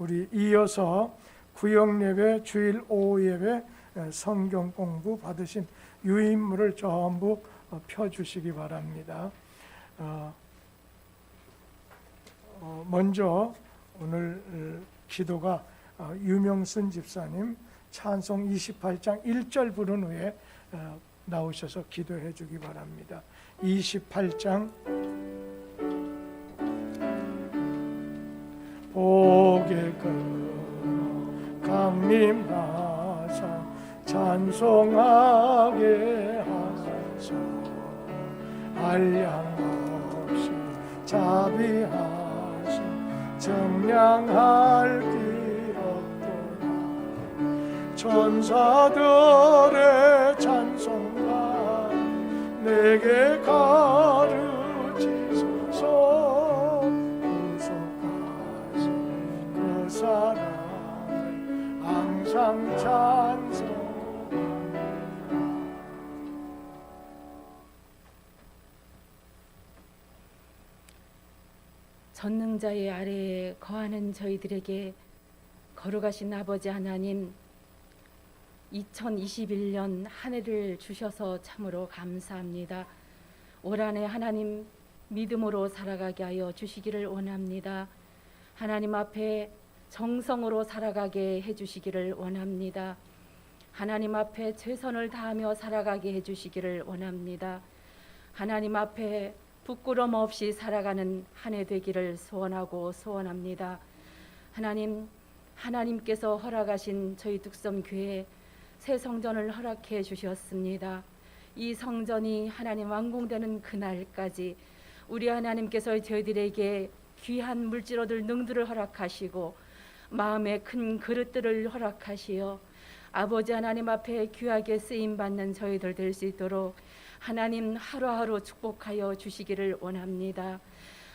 우리 이어서 구역 예배, 주일 오후 예배, 에, 성경 공부 받으신 유인물을 전부 어, 펴주시기 바랍니다. 어, 어, 먼저 오늘 어, 기도가 어, 유명순 집사님 찬송 28장 1절 부른 후에 어, 나오셔서 기도해 주기 바랍니다. 28장 복의 그 강림하사 찬송하게 하소서. 한량 없이 자비하신 정량할 길 없도다. 천사들의 찬송가 내게 가 전능자의 아래에 거하는 저희들에게 걸어가신 아버지 하나님 2021년 한 해를 주셔서 참으로 감사합니다. 올 한해 하나님 믿음으로 살아가게 하여 주시기를 원합니다. 하나님 앞에 정성으로 살아가게 해 주시기를 원합니다. 하나님 앞에 최선을 다하며 살아가게 해 주시기를 원합니다. 하나님 앞에 부끄럼 없이 살아가는 한 해 되기를 소원하고 소원합니다. 하나님, 하나님께서 허락하신 저희 뚝섬 교회 새 성전을 허락해 주셨습니다. 이 성전이 하나님 완공되는 그날까지 우리 하나님께서 저희들에게 귀한 물질 얻을 능들을 허락하시고 마음의 큰 그릇들을 허락하시어 아버지 하나님 앞에 귀하게 쓰임 받는 저희들 될 수 있도록 하나님 하루하루 축복하여 주시기를 원합니다.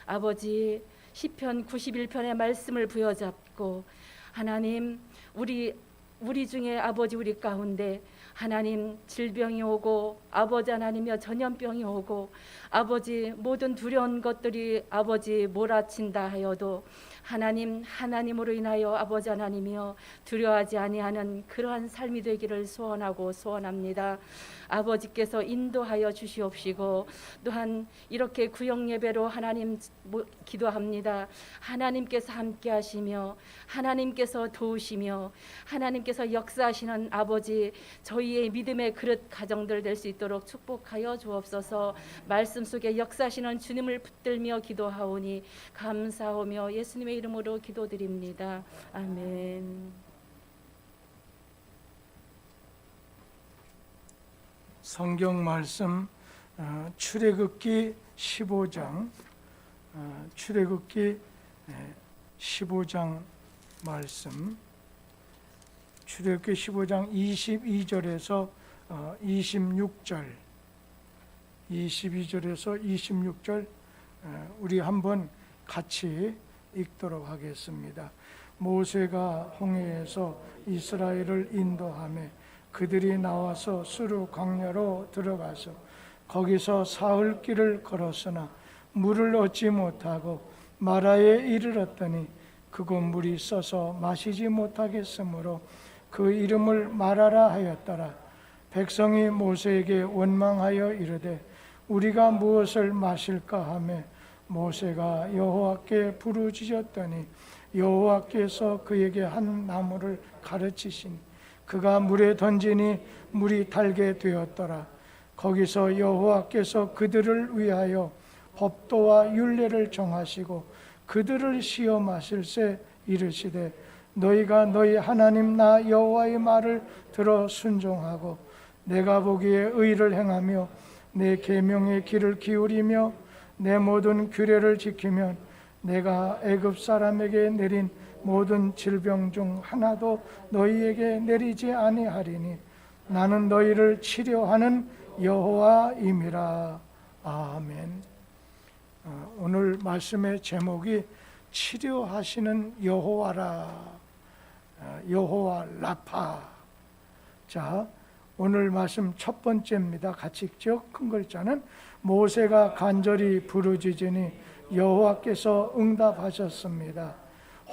아버지 시편 91편의 말씀을 부여잡고 하나님 우리 우리 중에 아버지 우리 가운데 하나님 질병이 오고 아버지 하나님여 전염병이 오고 아버지 모든 두려운 것들이 아버지 몰아친다 하여도 하나님 하나님으로 인하여 아버지 하나님이여 두려워하지 아니하는 그러한 삶이 되기를 소원하고 소원합니다. 아버지께서 인도하여 주시옵시고 또한 이렇게 구역 예배로 하나님 모- 기도합니다. 하나님께서 함께 하시며 하나님께서 도우시며 하나님께서 역사하시는 아버지 저희의 믿음의 그릇 가정들 될 수 있도록 축복하여 주옵소서. 말씀 속에 역사하시는 주님을 붙들며 기도하오니 감사하며 예수님의 이름으로 기도드립니다. 아멘. 성경 말씀 어, 출애굽기 15장 어, 출애굽기 예, 15장 말씀 출애굽기 15장 22절에서 어, 26절 22절에서 26절 어, 우리 한번 같이 읽도록 하겠습니다. 모세가 홍해에서 이스라엘을 인도하며 그들이 나와서 수르 광야로 들어가서 거기서 사흘 길을 걸었으나 물을 얻지 못하고 마라에 이르렀더니 그곳 물이 써서 마시지 못하겠으므로 그 이름을 마라라 하였더라 백성이 모세에게 원망하여 이르되 우리가 무엇을 마실까 하며 모세가 여호와께 부르짖었더니 여호와께서 그에게 한 나무를 가르치시니 그가 물에 던지니 물이 달게 되었더라. 거기서 여호와께서 그들을 위하여 법도와 율례를 정하시고 그들을 시험하실세 이르시되 너희가 너희 하나님 나 여호와의 말을 들어 순종하고 내가 보기에 의를 행하며 내 계명의 길을 기울이며 내 모든 규례를 지키면 내가 애굽 사람에게 내린 모든 질병 중 하나도 너희에게 내리지 아니하리니 나는 너희를 치료하는 여호와임이라 아멘. 어, 오늘 말씀의 제목이 치료하시는 여호와라 어, 여호와 라파. 자 오늘 말씀 첫 번째입니다. 같이 읽죠. 큰 글자는 모세가 간절히 부르짖으니 여호와께서 응답하셨습니다.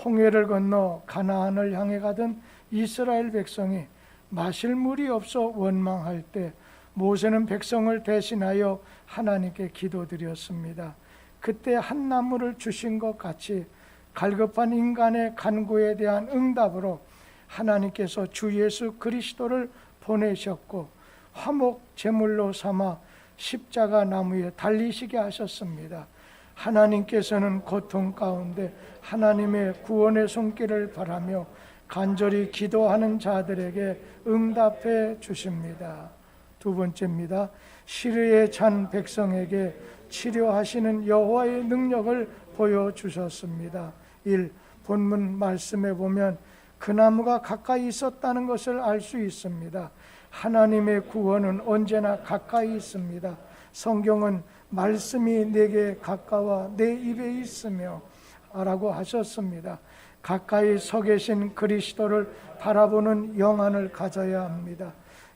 홍해를 건너 가나안을 향해 가던 이스라엘 백성이 마실 물이 없어 원망할 때 모세는 백성을 대신하여 하나님께 기도드렸습니다. 그때 한 나무를 주신 것 같이 갈급한 인간의 간구에 대한 응답으로 하나님께서 주 예수 그리스도를 보내셨고 화목 제물로 삼아 십자가 나무에 달리시게 하셨습니다. 하나님께서는 고통 가운데 하나님의 구원의 손길을 바라며 간절히 기도하는 자들에게 응답해 주십니다. 두 번째입니다. 시르에 찬 백성에게 치료하시는 여호와의 능력을 보여 주셨습니다. 1. 본문 말씀에 보면 그 나무가 가까이 있었다는 것을 알 수 있습니다. 하나님의 구원은 언제나 가까이 있습니다. 성경은 말씀이 내게 가까워 내 입에 있으며 라고 하셨습니다. 가까이 서 계신 그리스도를 바라보는 영안을 가져야 합니다.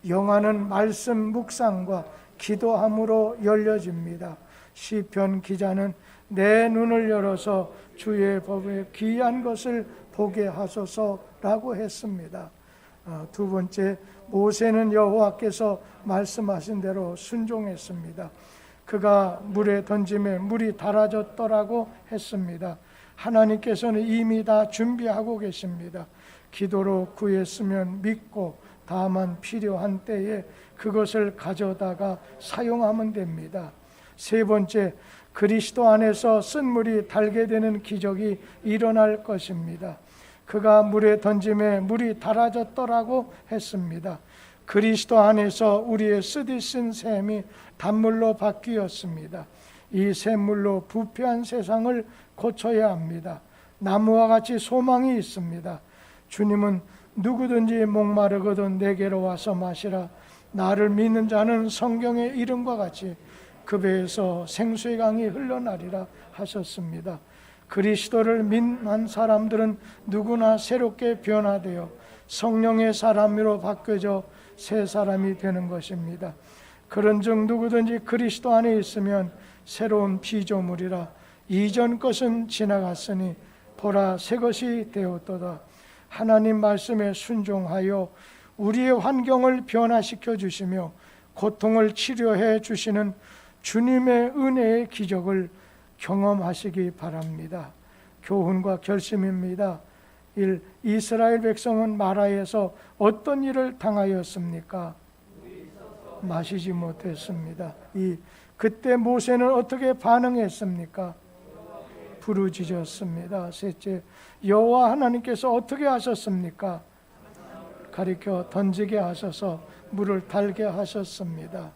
영안은 말씀 묵상과 기도함으로 열려집니다. 시편 기자는 내 눈을 열어서 주의 법에 귀한 것을 보게 하소서라고 했습니다. 아, 두 번째 모세는 여호와께서 말씀하신 대로 순종했습니다. 그가 물에 던짐에 물이 달아졌더라고 했습니다. 하나님께서는 이미 다 준비하고 계십니다. 기도로 구했으면 믿고 다만 필요한 때에 그것을 가져다가 사용하면 됩니다. 세 번째, 그리스도 안에서 쓴 물이 달게 되는 기적이 일어날 것입니다. 그가 물에 던짐에 물이 달아졌더라고 했습니다. 그리스도 안에서 우리의 쓰디 쓴 샘이 단물로 바뀌었습니다. 이 샘물로 부패한 세상을 고쳐야 합니다. 나무와 같이 소망이 있습니다. 주님은 누구든지 목마르거든 내게로 와서 마시라. 나를 믿는 자는 성경의 이름과 같이 그 배에서 생수의 강이 흘러나리라 하셨습니다. 그리스도를 믿는 사람들은 누구나 새롭게 변화되어 성령의 사람으로 바뀌어져 새 사람이 되는 것입니다. 그런즉 누구든지 그리스도 안에 있으면 새로운 피조물이라 이전 것은 지나갔으니 보라 새 것이 되었도다. 하나님 말씀에 순종하여 우리의 환경을 변화시켜 주시며 고통을 치료해 주시는 주님의 은혜의 기적을 경험하시기 바랍니다. 교훈과 결심입니다. 1. 이스라엘 백성은 마라에서 어떤 일을 당하였습니까? 마시지 못했습니다. 2. 그때 모세는 어떻게 반응했습니까? 부르짖었습니다. 셋째, 여호와 하나님께서 어떻게 하셨습니까? 가리켜 던지게 하셔서 물을 달게 하셨습니다.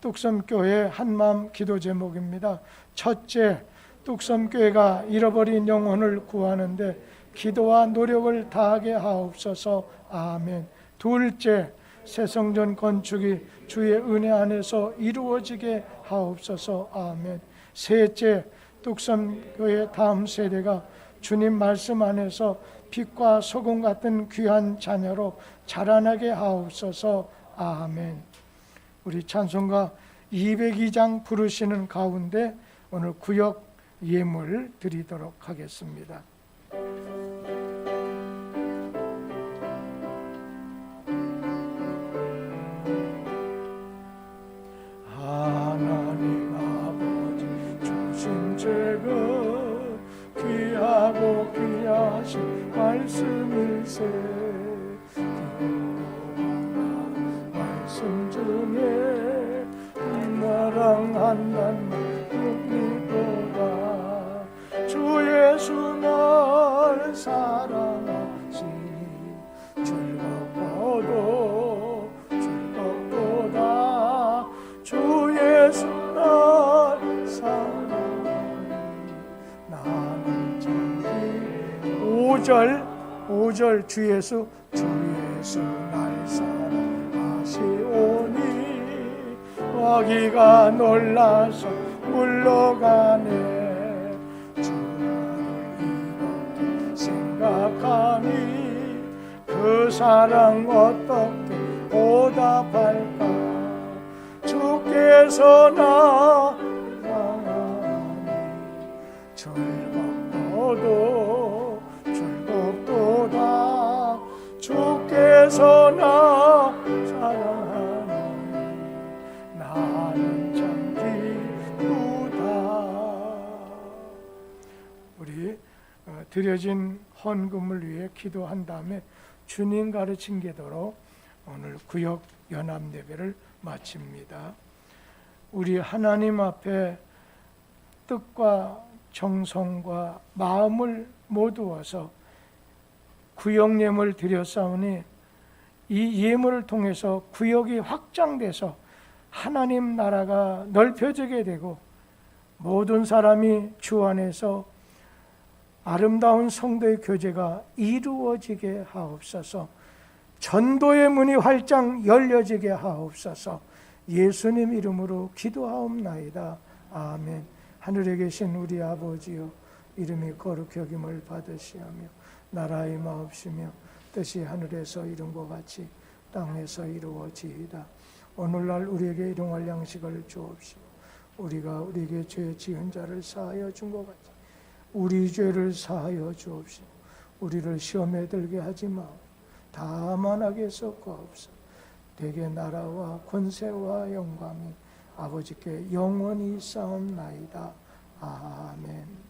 뚝섬교회 한마음 기도 제목입니다. 첫째, 뚝섬교회가 잃어버린 영혼을 구하는데 기도와 노력을 다하게 하옵소서. 아멘. 둘째, 새성전 건축이 주의 은혜 안에서 이루어지게 하옵소서. 아멘. 셋째, 뚝섬교회 다음 세대가 주님 말씀 안에서 빛과 소금 같은 귀한 자녀로 자라나게 하옵소서. 아멘. 우리 찬송가 202장 부르시는 가운데 오늘 구역 예물 드리도록 하겠습니다. 나랑 한단 묵미도다 주 예수 날 사랑하시니 즐겁고도 즐겁도다 주 예수 날 사랑하니. 나는 참기 5절 5절 주 예수 주 예수 날 사랑하시오니 저기가 놀라서 물러가네. 생각하니 그 사랑 어떻게 보답할까? 주께서 나 사랑하니 즐겁고도 즐겁도다. 주께서 나 우리 어, 드려진 헌금을 위해 기도한 다음에 주님 가르친 계도로 오늘 구역 연합 예배를 마칩니다. 우리 하나님 앞에 뜻과 정성과 마음을 모두어서 구역 예물을 드렸사오니 이 예물을 통해서 구역이 확장돼서 하나님 나라가 넓혀지게 되고 모든 사람이 주 안에서 아름다운 성도의 교제가 이루어지게 하옵소서. 전도의 문이 활짝 열려지게 하옵소서. 예수님 이름으로 기도하옵나이다. 아멘. 하늘에 계신 우리 아버지여 이름이 거룩히 여김을 받으시하며 나라의 마옵시며 뜻이 하늘에서 이룬 것 같이 땅에서 이루어지이다. 오늘날 우리에게 일용할 양식을 주옵시고 우리가 우리에게 죄 지은 자를 사하여 준 것 같이 우리 죄를 사하여 주옵시고 우리를 시험에 들게 하지 마. 다만 하게 섞어옵소. 대개 나라와 권세와 영광이 아버지께 영원히 싸움나이다. 아멘.